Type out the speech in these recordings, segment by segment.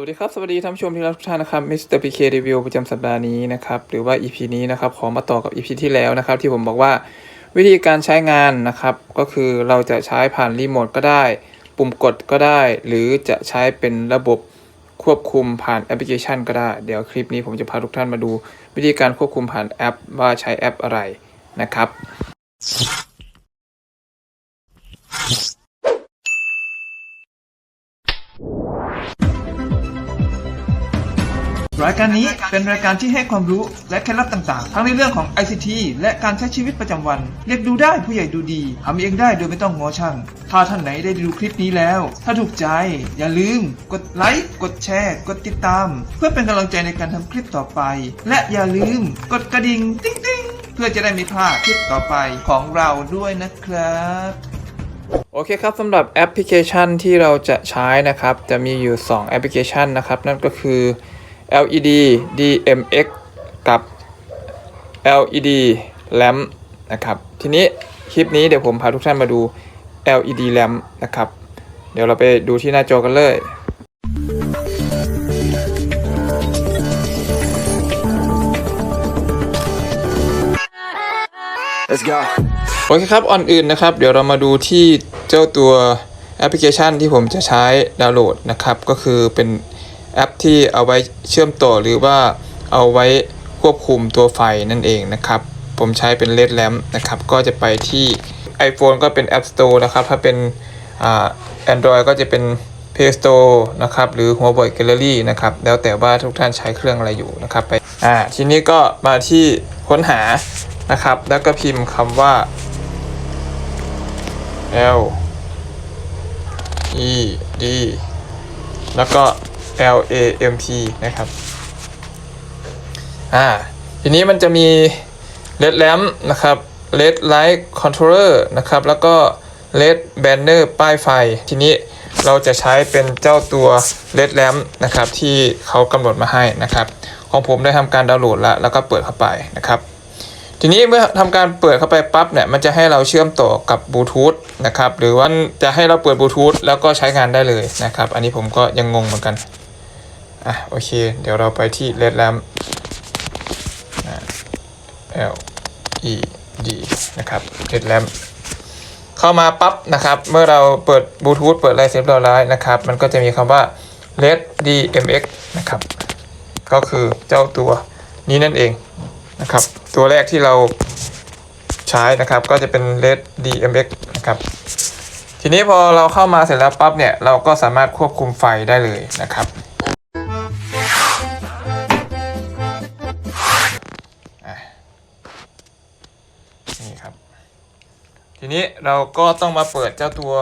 วัสดีครับ สวัสดีท่านผู้ชมที่รักทุกท่านนะครับมิสเตอร์พีเครีวิวประจำสัปดาห์นี้นะครับ หรือว่า EP นี้นะครับ ขอมาต่อกับ EP ที่แล้วนะครับ ที่ผมบอกว่าวิธีการใช้งานนะครับ ก็คือเราจะใช้ผ่านรีโมทก็ได้ ปุ่มกดก็ได้ หรือจะใช้เป็นระบบควบคุมผ่านแอปพลิเคชันก็ได้ เดี๋ยวคลิปนี้ผมจะพาทุกท่านมาดู วิธีการควบคุมผ่านแอปว่าใช้แอปอะไรนะครับ รายการนี้เป็นรายการที่ให้ความรู้และเคล็ดลับต่างๆ ทั้งในเรื่องของ ICT และการใช้ชีวิตประจำวัน เรียกดูได้ผู้ใหญ่ดูดีทำเองได้โดยไม่ต้องงอช่าง ถ้าท่านไหนได้ดูคลิปนี้แล้ว ถ้าถูกใจ อย่าลืม กดไลค์ กดแชร์ กดติดตาม เพื่อเป็นกำลังใจในการทำคลิปต่อไป และอย่าลืมกดกระดิ่งติ๊งติ๊งๆ เพื่อจะได้ไม่พลาดคลิปต่อไปของเราด้วยนะครับโอเคครับสำหรับแอปพลิเคชันที่เราจะใช้นะครับ จะมีอยู่ 2 แอปพลิเคชันนะครับ นั่นก็คือ LED DMX กับ LED Lamp นะครับ ทีนี้คลิปนี้เดี๋ยวผมพาทุกท่านมาดู LED Lamp นะครับ เดี๋ยวเราไปดูที่หน้าจอกันเลย Let's go. โอเคครับอ่อนอื่นนะครับ เดี๋ยวเรามาดูที่เจ้าตัวแอปพลิเคชันที่ผมจะใช้ดาวน์โหลดนะครับ ก็คือเป็น แอปที่เอาไว้เชื่อมต่อหรือว่าเอาไว้ควบคุมตัวไฟนั่นเองนะครับ ผมใช้เป็น LED Lamp นะครับ ก็จะไปที่ iPhone ก็เป็น App Store นะครับ ถ้าเป็นอ่า Android ก็จะเป็น Play Store นะครับ หรือหัวบอย Gallery นะครับ แล้วแต่ว่าทุกท่านใช้เครื่องอะไรอยู่นะครับไปอ่าทีนี้ก็มาที่ค้นหานะครับ แล้วก็พิมพ์คำว่า L E D แล้วก็ L A M P นะครับ อ่า ทีนี้มันจะมี LED lamp นะครับ LED light controller นะครับ แล้วก็ LED banner ป้ายไฟ ทีนี้เราจะใช้เป็นเจ้าตัว LED lamp นะครับ ที่เขากำหนดมาให้นะครับ ของผมได้ทำการดาวน์โหลดแล้ว แล้วก็เปิดเข้าไปนะครับทีนี้เมื่อทำการเปิดเข้าไปปั๊บเนี่ยมันจะให้เราเชื่อมต่อกับบลูทูธนะครับหรือว่าจะให้เราเปิดบลูทูธแล้วก็ใช้งานได้เลยนะครับ อันนี้ผมก็ยังงงเหมือนกัน อะโอเค เดี๋ยวเราไปที่ Red Lamp อะ L E D นะครับ Red Lamp เข้ามาปั๊บนะครับ เมื่อเราเปิดบลูทูธเปิดไรเสร็จเรียบร้อยนะครับ มันก็จะมีคำว่า Red DMX นะครับ ก็คือเจ้าตัวนี้นั่นเองนะครับ ตัวแรกที่เราใช้นะครับ ก็จะเป็น LED DMX นะครับ ทีนี้พอเราเข้ามาเสร็จแล้วปั๊บเนี่ย เราก็สามารถควบคุมไฟได้เลยนะครับ นี่ครับ ทีนี้เราก็ต้องมาเปิดเจ้าตัว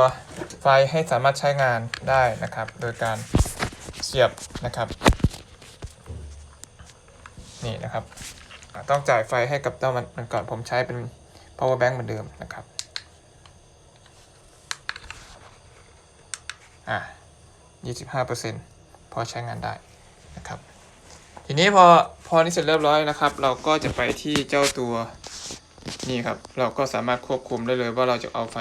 ไฟให้สามารถใช้งานได้นะครับ โดยการเสียบนะครับ นี่นะครับ ต้องจ่ายไฟให้กับเจ้ามันมันก่อนผมใช้เป็น power bank เหมือนเดิมนะครับอะ25%พอใช้งานได้นะครับ ทีนี้พอพอนี้เสร็จเรียบร้อยนะครับ เราก็จะไปที่เจ้าตัว นี่ครับ เราก็สามารถควบคุมได้เลยว่าเราจะเอาไฟ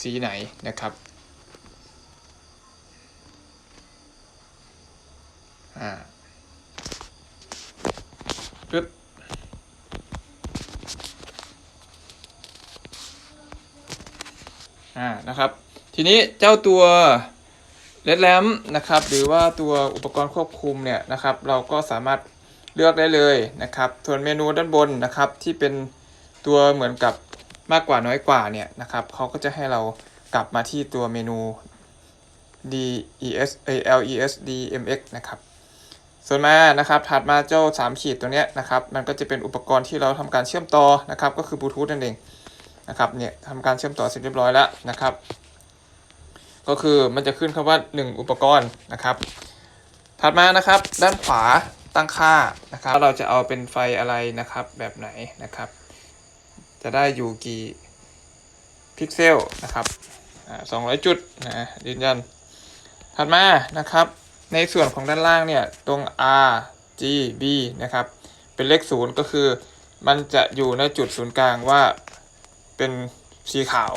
สีไหนนะครับอ่าปึ๊บอ่านะครับ ทีนี้เจ้าตัว Red Lamp นะครับ หรือว่าตัวอุปกรณ์ควบคุมเนี่ยนะครับ เราก็สามารถเลือกได้เลยนะครับส่วนเมนูด้านบนนะครับที่เป็น ตัวเหมือนกับมากกว่าน้อยกว่าเนี่ยนะครับเขาก็จะให้เรากลับมาที่ตัวเมนู DES เอ่อ LES DMX นะครับ ส่วนมานะครับถัดมาเจ้า 3 ขีดตัวเนี้ยนะครับ มันก็จะเป็นอุปกรณ์ที่เราทำการเชื่อมต่อนะครับ ก็คือบลูทูธนั่นเองนะครับ เนี่ยทำการเชื่อมต่อเสร็จเรียบร้อยแล้วนะครับ ก็คือมันจะขึ้นคำว่า 1 อุปกรณ์นะครับ ถัดมานะครับ ด้านขวาตั้งค่านะครับ เราจะเอาเป็นไฟอะไรนะครับ แบบไหนนะครับ จะได้อยู่กี่พิกเซลนะครับอ่า200จุดนะยืนยัน ถัดมานะครับ ในส่วนของด้านล่างเนี่ย ตรง R G B นะครับ เป็นเลขศูนย์ก็คือ มันจะอยู่ในจุดศูนย์กลางว่าเป็นสีขาว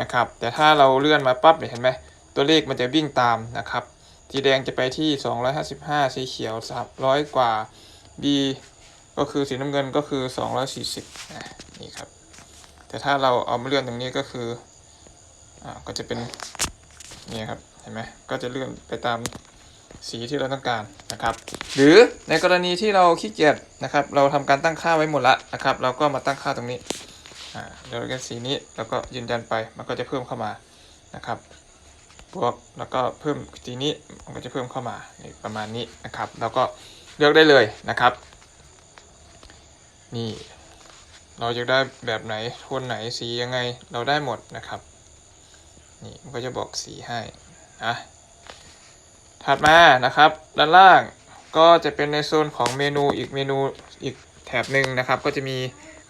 นะครับ แต่ถ้าเราเลื่อนมาปั๊บเนี่ยเห็นไหมตัวเลขมันจะวิ่งตามนะครับ สีแดงจะไปที่ 255 สีเขียว 300 กว่า B ก็คือสีน้ำเงินก็คือ 240นะ นี่ครับ แต่ถ้าเราเอามาเลื่อนตรงนี้ก็คืออ่าก็จะเป็นนี่ครับเห็นไหมก็จะเลื่อนไปตามสีที่เราต้องการนะครับ หรือในกรณีที่เราขี้เกียจนะครับ เราทำการตั้งค่าไว้หมดละนะครับ เราก็มาตั้งค่าตรงนี้อ่าเดี๋ยวเรากันสีนี้แล้วก็ยืนยันไปมันก็จะเพิ่มเข้ามานะครับบวกแล้วก็เพิ่มสีนี้มันก็จะเพิ่มเข้ามานี่ประมาณนี้นะครับเราก็เลือกได้เลยนะครับ นี่ เราจะได้แบบไหนโทนไหนสียังไงเราได้หมดนะครับนี่มันก็จะบอกสีให้นะถัดมานะครับ ด้านล่างก็จะเป็นในโซนของเมนูอีกเมนูอีกแถบหนึ่งนะครับ ก็จะมี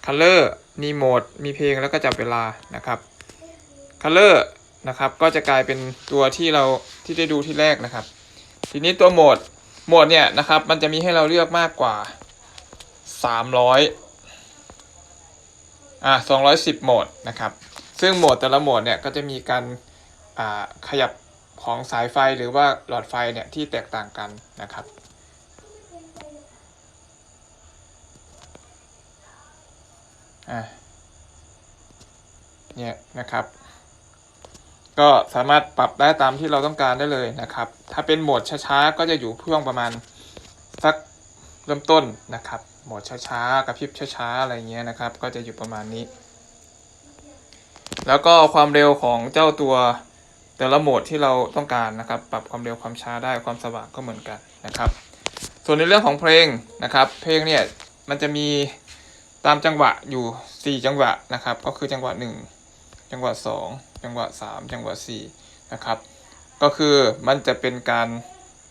Color มีโหมด มีเพลงแล้วก็จับเวลานะครับ Color นะครับก็จะกลายเป็นตัวที่เราที่ได้ดูที่แรกนะครับ ทีนี้ตัวโหมดโหมดเนี่ยนะครับมันจะมีให้เราเลือกมากกว่า 300 อ่า210 โหมดนะครับ ซึ่งโหมดแต่ละโหมดเนี่ยก็จะมีการอ่าขยับของสายไฟหรือว่าหลอดไฟเนี่ยที่แตกต่างกันนะครับอ่าเนี่ยนะครับ ก็สามารถปรับได้ตามที่เราต้องการได้เลยนะครับ ถ้าเป็นโหมดช้าๆ ก็จะอยู่ช่วงประมาณสักเริ่มต้นนะครับ หมดช้าๆกระพริบช้าๆอะไรเงี้ยนะครับ ก็จะอยู่ประมาณนี้ แล้วก็ความเร็วของเจ้าตัวแต่ละโหมดที่เราต้องการนะครับ ปรับความเร็วความช้าได้ความสว่างก็เหมือนกันนะครับ ส่วนในเรื่องของเพลงนะครับ เพลงเนี่ยมันจะมีตามจังหวะอยู่ 4 จังหวะนะครับ ก็คือจังหวะ 1 จังหวะ 2 จังหวะ 3 จังหวะ4นะครับก็คือมันจะเป็นการ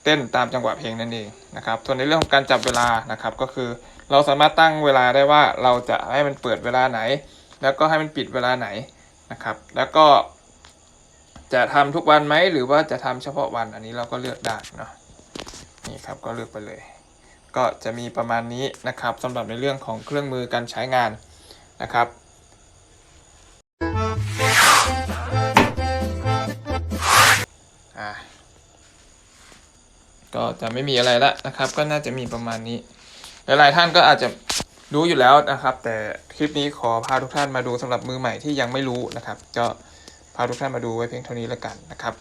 เต้นตามจังหวะเพลงนั่นเองนะครับส่วนในเรื่องของการจับเวลานะครับ ก็คือ เราสามารถตั้งเวลาได้ว่าเราจะให้มันเปิดเวลาไหน แล้วก็ให้มันปิดเวลาไหนนะครับ แล้วก็ จะทำทุกวันไหมหรือว่าจะทำเฉพาะวันอันนี้เราก็เลือกได้เนาะนี่ครับก็เลือกไปเลย ก็จะมีประมาณนี้นะครับสำหรับในเรื่องของเครื่องมือการใช้งานนะครับอะก็จะไม่มีอะไรละนะครับ ก็น่าจะมีประมาณนี้ หลายๆท่านก็อาจจะรู้อยู่แล้วนะครับ แต่คลิปนี้ขอพาทุกท่านมาดูสำหรับมือใหม่ที่ยังไม่รู้นะครับ ก็พาทุกท่านมาดูไว้เพียงเท่านี้แล้วกันนะครับ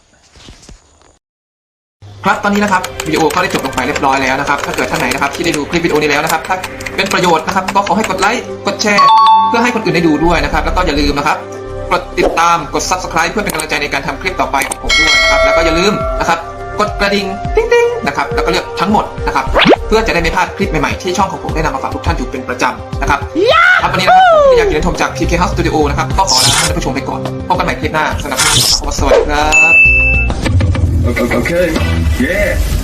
ครับตอนนี้นะครับวิดีโอก็ได้จบลงไปเรียบร้อยแล้วนะครับถ้าเกิดท่านไหนนะครับที่ได้ดูคลิปวิดีโอนี้แล้วนะครับถ้าเป็นประโยชน์นะครับก็ขอให้กดไลค์กดแชร์ เพื่อให้คนอื่นได้ดูด้วยนะครับ แล้วก็อย่าลืมนะครับกดติดตามกด subscribe เพื่อเป็นกำลังใจในการทำคลิปต่อไปของผมด้วยนะครับ แล้วก็อย่าลืมนะครับ กดกระดิ่งติ๊งติ๊งนะครับแล้วก็เลือกทั้งหมดนะครับ เพื่อจะได้ไม่พลาดคลิปใหม่ๆที่ช่องของผมได้นำมาฝากทุกท่านอยู่เป็นประจำนะครับครับวันนี้นะครับผมที่อยากกินชมจาก PK House Studio นะครับก็ขอลาท่านผู้ชมไปก่อนพบกันใหม่คลิปหน้าสำหรับวันนี้ขอสวัสดีครับ Okay. okay. Yeah.